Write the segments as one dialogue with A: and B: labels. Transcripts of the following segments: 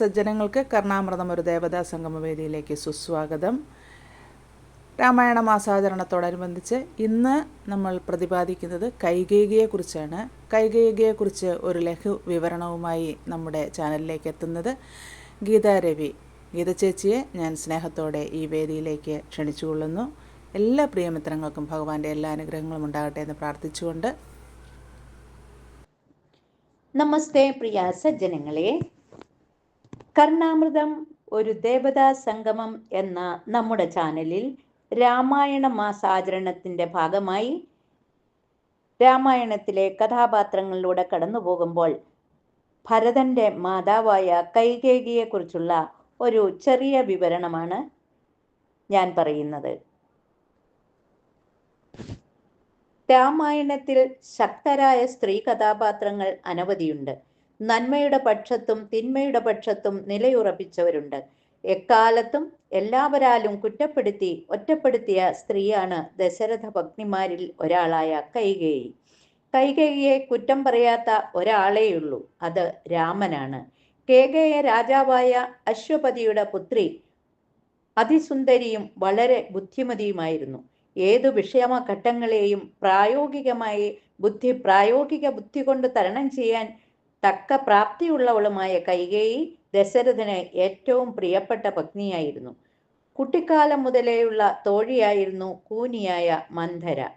A: സജ്ജനങ്ങൾക്ക് കർണാമൃതം ഒരു ദേവതാ സംഗമവേദിയിലേക്ക് സുസ്വാഗതം. രാമായണ മാസാചരണത്തോടനുബന്ധിച്ച് ഇന്ന് നമ്മൾ പ്രതിപാദിക്കുന്നത് കൈകേകിയെക്കുറിച്ചാണ് കൈകേകിയെക്കുറിച്ച് ഒരു ലഘു വിവരണവുമായി നമ്മുടെ ചാനലിലേക്ക് എത്തുന്നത് ഗീതാ രവി. ഗീത ചേച്ചിയെ ഞാൻ സ്നേഹത്തോടെ ഈ വേദിയിലേക്ക് ക്ഷണിച്ചുകൊള്ളുന്നു. എല്ലാ പ്രിയമിത്രങ്ങൾക്കും ഭഗവാന്റെ എല്ലാ അനുഗ്രഹങ്ങളും ഉണ്ടാകട്ടെ എന്ന് പ്രാർത്ഥിച്ചുകൊണ്ട്.
B: നമസ്തേ പ്രിയ സജ്ജനങ്ങളെ. കർണാമൃതം ഒരു ദേവതാ സംഗമം എന്ന നമ്മുടെ ചാനലിൽ രാമായണ മാസാചരണത്തിന്റെ ഭാഗമായി രാമായണത്തിലെ കഥാപാത്രങ്ങളിലൂടെ കടന്നു പോകുമ്പോൾ ഭരതന്റെ മാതാവായ കൈകേകിയെക്കുറിച്ചുള്ള ഒരു ചെറിയ വിവരണമാണ് ഞാൻ പറയുന്നത്. രാമായണത്തിൽ ശക്തരായ സ്ത്രീ കഥാപാത്രങ്ങൾ അനവധിയുണ്ട്. നന്മയുടെ പക്ഷത്തും തിന്മയുടെ പക്ഷത്തും നിലയുറപ്പിച്ചവരുണ്ട്. എക്കാലത്തും എല്ലാവരാലും കുറ്റപ്പെടുത്തി ഒറ്റപ്പെടുത്തിയ സ്ത്രീയാണ് ദശരഥ ഭഗ്നിമാരിൽ ഒരാളായ കൈകേയി. കൈകേയിയെ കുറ്റം പറയാത്ത ഒരാളേയുള്ളൂ അത് രാമനാണ്. കേകേയ രാജാവായ അശ്വപതിയുടെ പുത്രി അതിസുന്ദരിയും വളരെ ബുദ്ധിമതിയുമായിരുന്നു. ഏതു വിഷയമഘട്ടങ്ങളെയും പ്രായോഗികമായി ബുദ്ധി പ്രായോഗിക ബുദ്ധി കൊണ്ട് തരണം ചെയ്യാൻ തക്ക പ്രാപ്തിയുള്ളവളുമായ കൈകേയി ദശരഥന് ഏറ്റവും പ്രിയപ്പെട്ട പത്നിയായിരുന്നു. കുട്ടിക്കാലം മുതലേയുള്ള തോഴിയായിരുന്നു കൂനിയായ മന്ധര.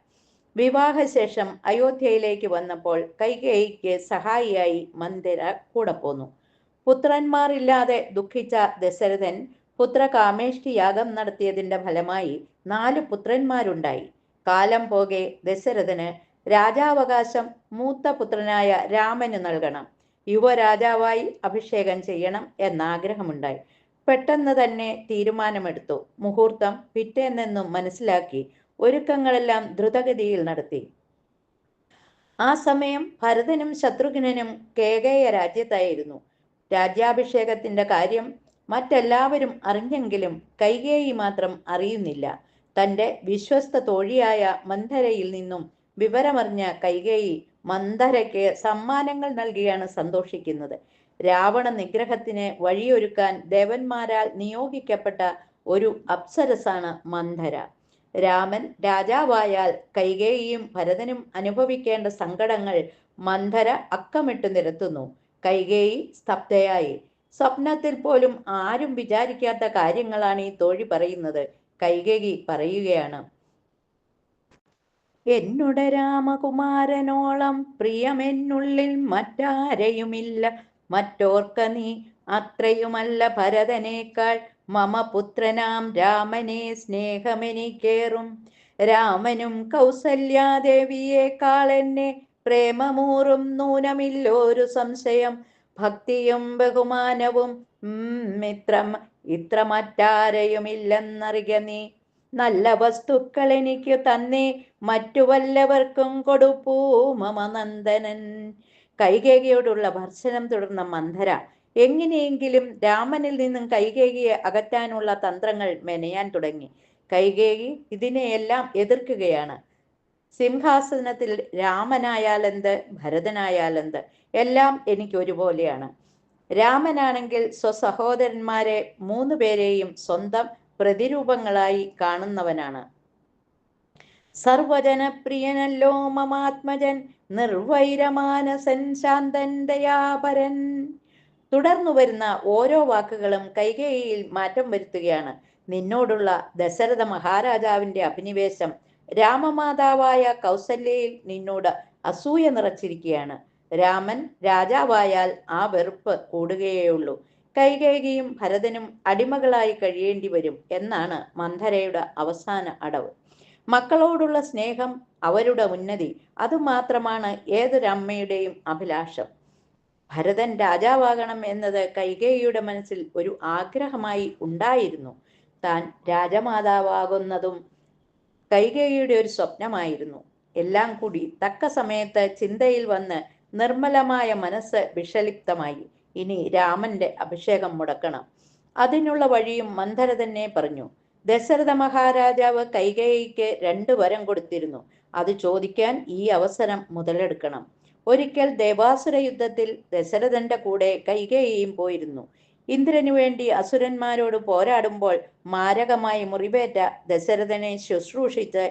B: വിവാഹശേഷം അയോധ്യയിലേക്ക് വന്നപ്പോൾ കൈകേയിക്ക് സഹായിയായി മന്ധര കൂടെ പോന്നു. പുത്രന്മാരില്ലാതെ ദുഃഖിച്ച ദശരഥൻ പുത്രകാമേഷ്ടി യാഗം നടത്തിയതിന്റെ ഫലമായി നാല് പുത്രന്മാരുണ്ടായി. കാലം പോകെ ദശരഥന് രാജാവകാശം മൂത്ത പുത്രനായ രാമന് നൽകണം. യുവരാജാവായി അഭിഷേകം ചെയ്യണം എന്നാഗ്രഹമുണ്ടായി. പെട്ടെന്ന് തന്നെ തീരുമാനമെടുത്തു. മുഹൂർത്തം പിറ്റേന്നെന്നും മനസ്സിലാക്കി ഒരുക്കങ്ങളെല്ലാം ദ്രുതഗതിയിൽ നടത്തി. ആ സമയം ഭരതനും ശത്രുഘ്നനും കേകയ രാജ്യത്തായിരുന്നു. രാജ്യാഭിഷേകത്തിന്റെ കാര്യം മറ്റെല്ലാവരും അറിഞ്ഞെങ്കിലും കൈകേയി മാത്രം അറിയുന്നില്ല. തന്റെ വിശ്വസ്ത തോഴിയായ മന്ധരയിൽ നിന്നും വിവരമറിഞ്ഞ കൈകേയി മന്ദരയ്ക്ക് സമ്മാനങ്ങൾ നൽകിയാണ് സന്തോഷിക്കുന്നത്. രാവണ നിഗ്രഹത്തിന് വഴിയൊരുക്കാൻ ദേവന്മാരാൽ നിയോഗിക്കപ്പെട്ട ഒരു അപ്സരസാണ് മന്ധര രാമൻ രാജാവായാൽ കൈകേയിയും ഭരതനും അനുഭവിക്കേണ്ട സങ്കടങ്ങൾ മന്ധര അക്കമിട്ട് നിരത്തുന്നു. കൈകേയി സ്തബ്ധയായി. സ്വപ്നത്തിൽ പോലും ആരും വിചാരിക്കാത്ത കാര്യങ്ങളാണ് ഈ തോഴി പറയുന്നത്. കൈകേയി പറയുകയാണ്. എന്നുടെ രാമകുമാരനോളം പ്രിയമെന്നുള്ളിൽ മറ്റാരെയുമില്ല. മറ്റോർക്ക നീ അത്രയുമല്ല ഭരതനേക്കാൾ മമ പുത്രനാം രാമനെ സ്നേഹമെനിക്കേറും. രാമനും കൗസല്യാദേവിയേക്കാൾ എന്നെ പ്രേമമൂറും നൂനമില്ലോരു സംശയം. ഭക്തിയും ബഹുമാനവും ഇത്ര ഇത്ര മറ്റാരെയുമില്ലെന്നറിയ നീ നല്ല വസ്തുക്കൾ എനിക്ക് തന്നേ. മറ്റു വല്ലവർക്കും കൊടുപ്പൂ മമനന്ദനൻ. കൈകേകിയോടുള്ള ഭർശനം തുടർന്ന മന്ധര. എങ്ങനെയെങ്കിലും രാമനിൽ നിന്നും കൈകേകിയെ അകറ്റാനുള്ള തന്ത്രങ്ങൾ മെനയാൻ തുടങ്ങി. കൈകേകി ഇതിനെയെല്ലാം എതിർക്കുകയാണ്. സിംഹാസനത്തിൽ രാമനായാലെന്ത് ഭരതനായാലെന്ത് എല്ലാം എനിക്ക് ഒരുപോലെയാണ്. രാമനാണെങ്കിൽ സ്വസഹോദരന്മാരെ മൂന്ന് പേരെയും സ്വന്തം പ്രതിരൂപങ്ങളായി കാണുന്നവനാണ്. സർവജനപ്രിയനല്ലോ മമാത്മജൻ നിർവൈരമാനസൻ ശാന്തൻ ദയാപരൻ. തുടർന്നു വരുന്ന ഓരോ വാക്കുകളും കൈകേയിൽ മാറ്റം വരുത്തുകയാണ്. നിന്നോടുള്ള ദശരഥ മഹാരാജാവിന്റെ അഭിനിവേശം രാമമാതാവായ കൗസല്യയിൽ നിന്നോട് അസൂയ നിറച്ചിരിക്കുകയാണ്. രാമൻ രാജാവായാൽ ആ വെറുപ്പ് കൂടുകയുള്ളൂ കൈകേകിയും ഭരതനും അടിമകളായി കഴിയേണ്ടി വരും എന്നാണ് മന്ധരയുടെ അവസാന അടവ്. മക്കളോടുള്ള സ്നേഹം അവരുടെ ഉന്നതി അതുമാത്രമാണ് ഏതൊരമ്മയുടെയും അഭിലാഷം. ഭരതൻ രാജാവാകണം എന്നത് കൈകേയിയുടെ മനസ്സിൽ ഒരു ആഗ്രഹമായി ഉണ്ടായിരുന്നു. താൻ രാജമാതാവാകുന്നതും കൈകേയിയുടെ ഒരു സ്വപ്നമായിരുന്നു. എല്ലാം കൂടി തക്ക സമയത്ത് ചിന്തയിൽ വന്ന് നിർമ്മലമായ മനസ്സ് വിഷലിപ്തമായി. ഇനി രാമന്റെ അഭിഷേകം മുടക്കണം. അതിനുള്ള വഴിയും മന്ധര തന്നെ പറഞ്ഞു. ദശരഥ മഹാരാജാവ് കൈകേയിക്ക് രണ്ടു വരം കൊടുത്തിരുന്നു. അത് ചോദിക്കാൻ ഈ അവസരം മുതലെടുക്കണം. ഒരിക്കൽ ദേവാസുര യുദ്ധത്തിൽ ദശരഥന്റെ കൂടെ കൈകേയിയും പോയിരുന്നു. ഇന്ദ്രനു വേണ്ടി അസുരന്മാരോട് പോരാടുമ്പോൾ മാരകമായി മുറിവേറ്റ ദശരഥനെ ശുശ്രൂഷിച്ച്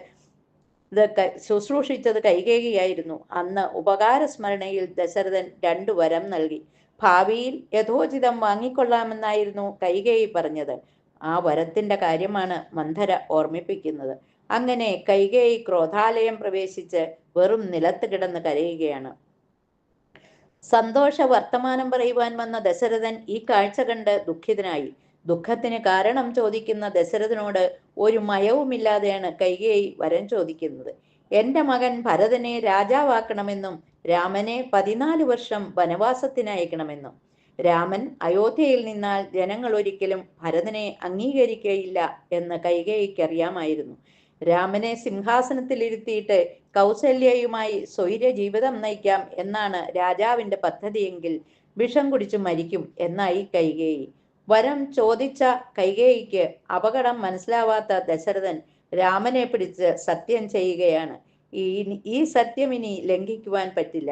B: ശുശ്രൂഷിച്ചത് കൈകേകിയായിരുന്നു അന്ന് ഉപകാരസ്മരണയിൽ ദശരഥൻ രണ്ടു വരം നൽകി. ഭാവിയിൽ യഥോചിതം വാങ്ങിക്കൊള്ളാമെന്നായിരുന്നു കൈകേയി പറഞ്ഞത്. ആ വരത്തിന്റെ കാര്യമാണ് മന്ധര ഓർമ്മിപ്പിക്കുന്നത്. അങ്ങനെ കൈകേയി ക്രോധാലയം പ്രവേശിച്ച് വെറും നിലത്ത് കിടന്ന് കരയുകയാണ്. സന്തോഷ വർത്തമാനം പറയുവാൻ വന്ന ദശരഥൻ ഈ കാഴ്ച കണ്ട് ദുഃഖിതനായി. ദുഃഖത്തിന് കാരണം ചോദിക്കുന്ന ദശരഥനോട് ഒരു മയവുമില്ലാതെയാണ് കൈകേയി വരം ചോദിക്കുന്നത്. എന്റെ മകൻ ഭരതനെ രാജാവാക്കണമെന്നും രാമനെ പതിനാല് വർഷം വനവാസത്തിനയക്കണമെന്നും രാമൻ അയോധ്യയിൽ നിന്നാൽ ജനങ്ങൾ ഒരിക്കലും ഭരതനെ അംഗീകരിക്കുകയില്ല എന്ന് കൈകേയിക്കറിയാമായിരുന്നു. രാമനെ സിംഹാസനത്തിലിരുത്തിയിട്ട് കൗസല്യയുമായി സ്വൈര ജീവിതം നയിക്കാം എന്നാണ് രാജാവിന്റെ പദ്ധതിയെങ്കിൽ വിഷം കുടിച്ച് മരിക്കും എന്നായി കൈകേയി. വരം ചോദിച്ച കൈകേയിക്ക് അപകടം മനസ്സിലാവാത്ത ദശരഥൻ രാമനെ പിടിച്ച് സത്യം ചെയ്യുകയാണ്. ഈ ഈ സത്യം ഇനി ലംഘിക്കുവാൻ പറ്റില്ല.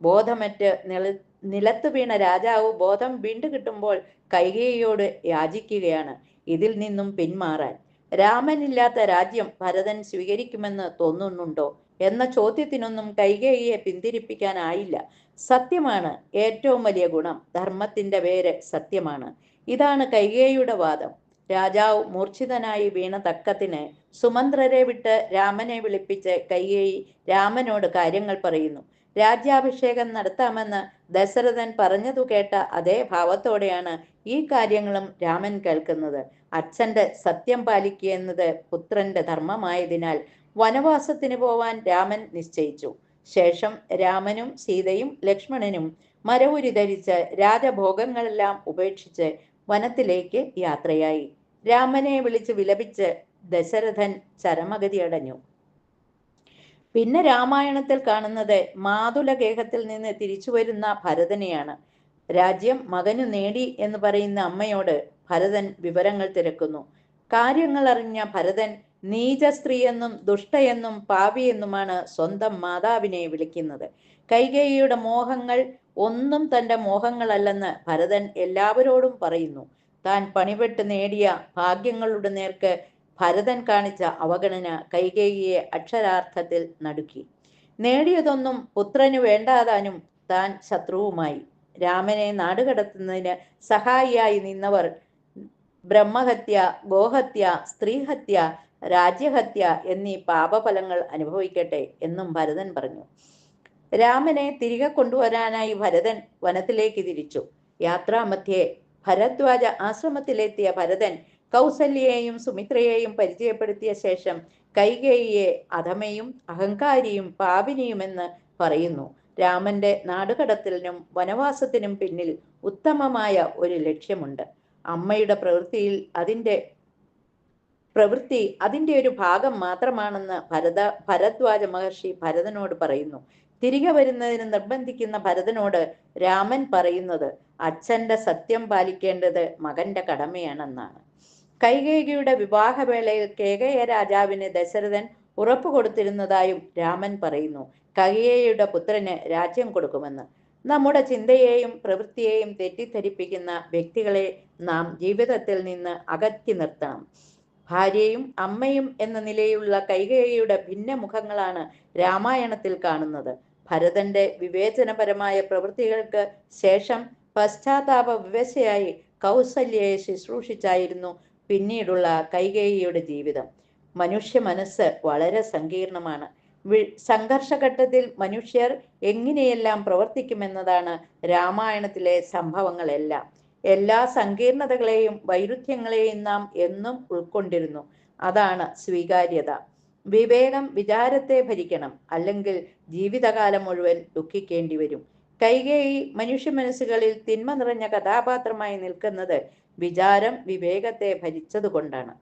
B: ബോധമറ്റ് നില നിലത്ത് വീണ രാജാവ് ബോധം വീണ്ടു കിട്ടുമ്പോൾ കൈകേയിയോട് യാചിക്കുകയാണ്. ഇതിൽ നിന്നും പിന്മാറാൻ. രാമനില്ലാത്ത രാജ്യം ഭരതൻ സ്വീകരിക്കുമെന്ന് തോന്നുന്നുണ്ടോ? എന്ന ചോദ്യത്തിനൊന്നും കൈകേയിയെ പിന്തിരിപ്പിക്കാനായില്ല. സത്യമാണ് ഏറ്റവും വലിയ ഗുണം. ധർമ്മത്തിന്റെ പേര് സത്യമാണ്. ഇതാണ് കൈകേയിയുടെ വാദം. രാജാവ് മൂർച്ഛിതനായി വീണ തക്കത്തിന് സുമന്ത്രരെ വിട്ട് രാമനെ വിളിപ്പിച്ച് കൈകേയി രാമനോട് കാര്യങ്ങൾ പറയുന്നു. രാജ്യാഭിഷേകം നടത്താമെന്ന് ദശരഥൻ പറഞ്ഞതു കേട്ട അതേ ഭാവത്തോടെയാണ് ഈ കാര്യങ്ങളും രാമൻ കേൾക്കുന്നത്. അച്ഛന്റെ സത്യം പാലിക്കുക എന്നത് പുത്രന്റെ ധർമ്മമായതിനാൽ വനവാസത്തിന് പോവാൻ രാമൻ നിശ്ചയിച്ചു. ശേഷം രാമനും സീതയും ലക്ഷ്മണനും മരവുരി ധരിച്ച് രാജഭോഗങ്ങളെല്ലാം ഉപേക്ഷിച്ച് വനത്തിലേക്ക് യാത്രയായി. രാമനെ വിളിച്ച് വിലപിച്ച് ദശരഥൻ ചരമഗതി അടഞ്ഞു. പിന്നെ രാമായണത്തിൽ കാണുന്നത് മാതുലഗേഹത്തിൽ നിന്ന് തിരിച്ചു വരുന്ന ഭരതനെയാണ്. രാജ്യം മകനു നേടി എന്ന് പറയുന്ന അമ്മയോട് ഭരതൻ വിവരങ്ങൾ തിരക്കുന്നു. കാര്യങ്ങൾ അറിഞ്ഞ ഭരതൻ നീച സ്ത്രീയെന്നും ദുഷ്ടയെന്നും പാപിയെന്നുമാണ് സ്വന്തം മാതാവിനെ വിളിക്കുന്നത്. കൈകേയിയുടെ മോഹങ്ങൾ ഒന്നും തന്റെ മോഹങ്ങളല്ലെന്ന് ഭരതൻ എല്ലാവരോടും പറയുന്നു. താൻ പണിപെട്ട് നേടിയ ഭാഗ്യങ്ങളുടെ നേർക്ക് ഭരതൻ കാണിച്ച അവഗണന കൈകേയിയെ അക്ഷരാർത്ഥത്തിൽ നടുക്കി. നേടിയതൊന്നും പുത്രന് വേണ്ടാതാനും താൻ ശത്രുവുമായി. രാമനെ നാടുകടത്തുന്നതിന് സഹായിയായി നിന്നവർ ബ്രഹ്മഹത്യ ഗോഹത്യ സ്ത്രീഹത്യ രാജ്യഹത്യ എന്നീ പാപഫലങ്ങൾ അനുഭവിക്കട്ടെ എന്നും ഭരതൻ പറഞ്ഞു. രാമനെ തിരികെ കൊണ്ടുവരാനായി ഭരതൻ വനത്തിലേക്ക് തിരിച്ചു. യാത്രാമധ്യേ ഭരദ്വാജ ആശ്രമത്തിലെത്തിയ ഭരതൻ കൗസല്യയെയും സുമിത്രയെയും പരിചയപ്പെടുത്തിയ ശേഷം കൈകേയിയെ അധമയും അഹങ്കാരിയും പാപിനിയുമെന്ന് പറയുന്നു. രാമന്റെ നാടുകടത്തലിനും വനവാസത്തിനും പിന്നിൽ ഉത്തമമായ ഒരു ലക്ഷ്യമുണ്ട്. അമ്മയുടെ പ്രവൃത്തിയിൽ അതിന്റെ പ്രവൃത്തി അതിന്റെ ഒരു ഭാഗം മാത്രമാണെന്ന് ഭരത ഭരദ്വാജ മഹർഷി ഭരതനോട് പറയുന്നു. തിരികെ വരുന്നതിന് നിർബന്ധിക്കുന്ന ഭരതനോട് രാമൻ പറയുന്നത് അച്ഛന്റെ സത്യം പാലിക്കേണ്ടത് മകന്റെ കടമയാണെന്നാണ്. കൈകേയിയുടെ വിവാഹവേളയിൽ കേകയ രാജാവിന് ദശരഥൻ ഉറപ്പു കൊടുത്തിരുന്നതായും രാമൻ പറയുന്നു. കൈകേയിയുടെ പുത്രന് രാജ്യം കൊടുക്കുമെന്ന്. നമ്മുടെ ചിന്തയെയും പ്രവൃത്തിയെയും തെറ്റിദ്ധരിപ്പിക്കുന്ന വ്യക്തികളെ നാം ജീവിതത്തിൽ നിന്ന് അകറ്റി നിർത്തണം. ഭാര്യയും അമ്മയും എന്ന നിലയിലുള്ള കൈകേയിയുടെ ഭിന്ന മുഖങ്ങളാണ് രാമായണത്തിൽ കാണുന്നത്. ഭരതന്റെ വിവേചനപരമായ പ്രവൃത്തികൾക്ക് ശേഷം പശ്ചാത്താപ വിവശയായി കൗസല്യയെ ശുശ്രൂഷിച്ചായിരുന്നു പിന്നീടുള്ള കൈകേയിയുടെ ജീവിതം. മനുഷ്യ മനസ്സ് വളരെ സങ്കീർണമാണ്. സംഘർഷഘട്ടത്തിൽ മനുഷ്യർ എങ്ങനെയെല്ലാം പ്രവർത്തിക്കുമെന്നതാണ് രാമായണത്തിലെ സംഭവങ്ങളെല്ലാം. എല്ലാ സങ്കീർണതകളെയും വൈരുദ്ധ്യങ്ങളെയും നാം എന്നും ഉൾക്കൊണ്ടിരുന്നു. അതാണ് സ്വീകാര്യത. വിവേകം വിചാരത്തെ ഭരിക്കണം. അല്ലെങ്കിൽ ജീവിതകാലം മുഴുവൻ ദുഃഖിക്കേണ്ടി വരും. കൈകേയി മനുഷ്യ മനസ്സുകളിൽ തിന്മ നിറഞ്ഞ കഥാപാത്രമായി നിൽക്കുന്നത് വിചാരം വിവേകത്തെ ഭരിച്ചതുകൊണ്ടാണ്.